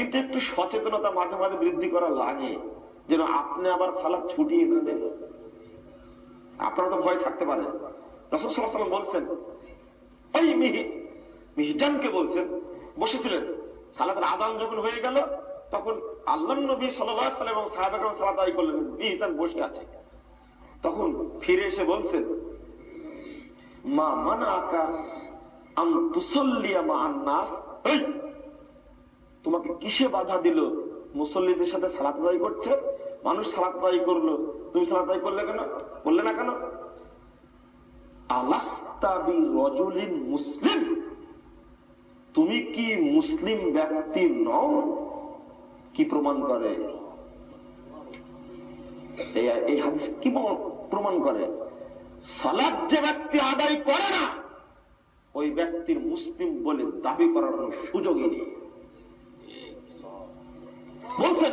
কিন্তু একটু সচেতনতা মাঝে মাঝে বৃদ্ধি করা লাগে, যেন আপনি আবার সালাদ ছুটিয়ে না দেন। আপনারা তো ভয় থাকতে পারে রসদ বলছেন, ওই মিহি, মিহিজানকে বলছেন, বসেছিলেন। সালাতের আজান যখন হয়ে গেল, তখন আল্লাহ নবী সাল্লাম এবং সাহাবাহ সালাত আদায় করলেন। মিহিজান বসে আছে। তখন ফিরে এসে বলছেন, মা মানা আকা আম তুসল্লিয়া মা আন্নাস তোমাকে কিসে বাধা দিল? মুসল্লিদের সাথে সালাত আদায় করতে মানুষ সালাত আদায় করল। তুমি সালাত আদায় করলে কেন? করলে না কেন? আলাস্তাবি রজুলিন মুসলিম। তুমি কি মুসলিম ব্যক্তি নও? কি প্রমাণ করে? এই- এই হাদিস কি প্রমাণ করে? সালাদ যে ব্যক্তি আদায় করে না, ওই ব্যক্তির মুসলিম বলে দাবি করার কোনো সুযোগই নেই।